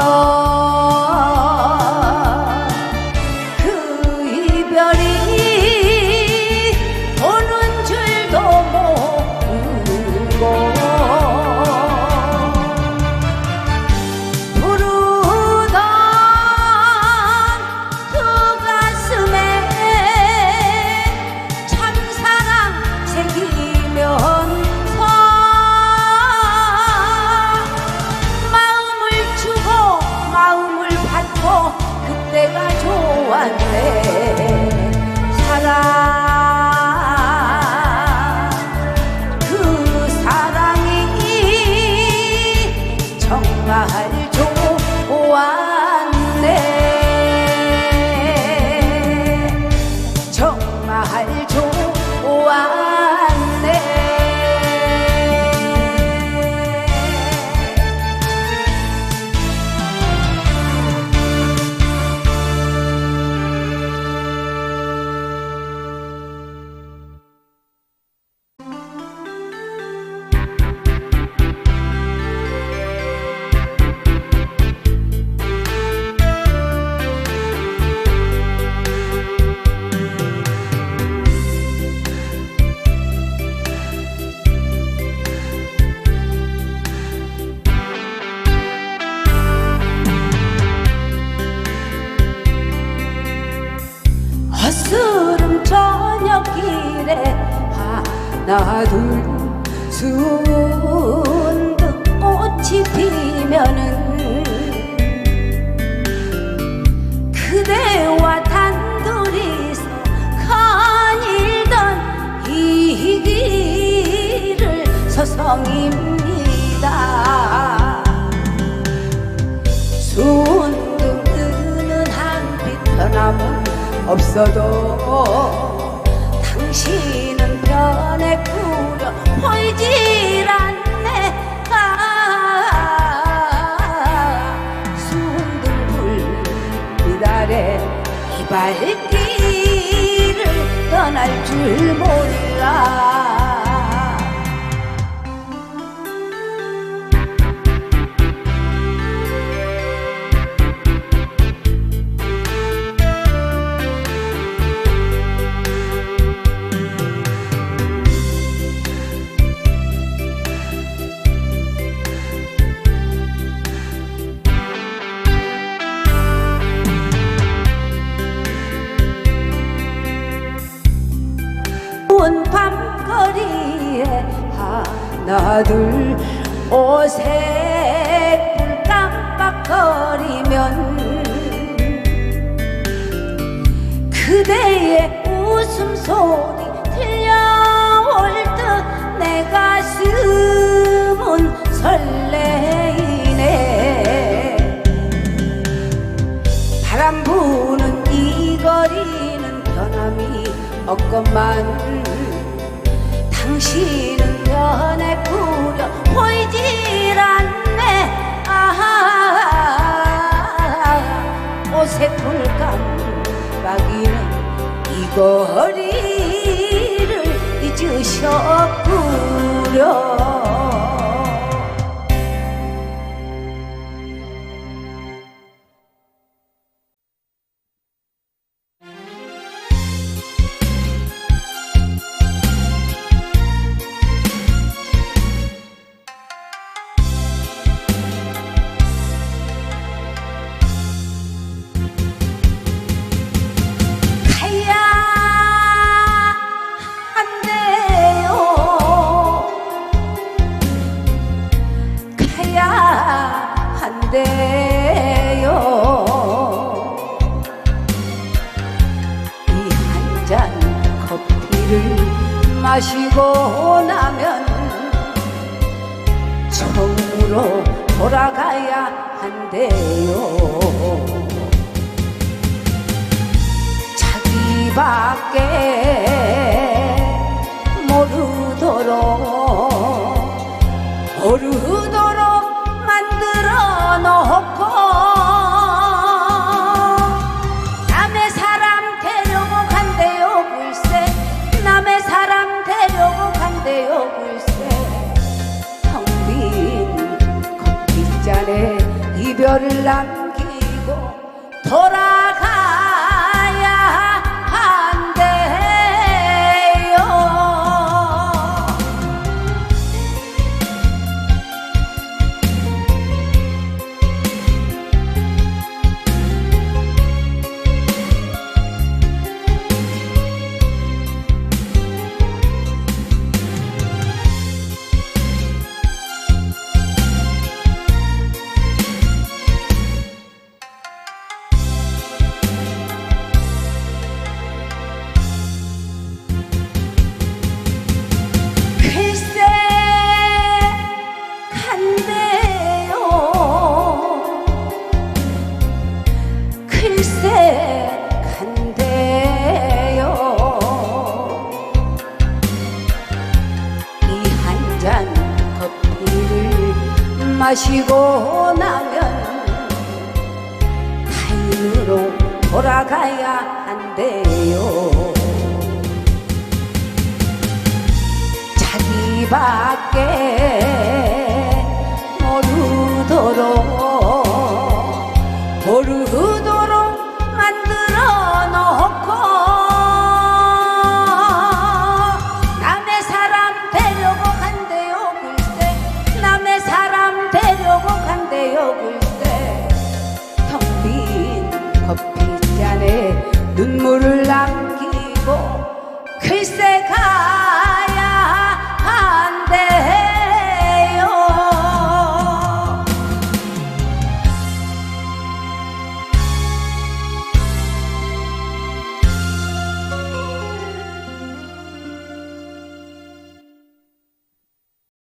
Señor. ว่า 하나 둘 순득 꽃이 피면은 그대와 단둘이서 거닐던 이 길을 서성입니다 순둥 뜨는 한빛 변함은 없어도 당신 은 변했구려 보이질 않네. 아 불빛 아래 이 발길을 떠날 줄 몰라 밤거리에 하나 둘 오색 불 깜빡거리면 그대의 웃음소리 들려올 듯 내 가슴은 설레이네. 바람 부는 이 거리는 변함이 없건만 커피를 마시고 나면 처음으로 돌아가야 한대요. 자기밖에 이별 마시고 나면 타인으로 돌아가야 한대요. 자기밖에 모르도록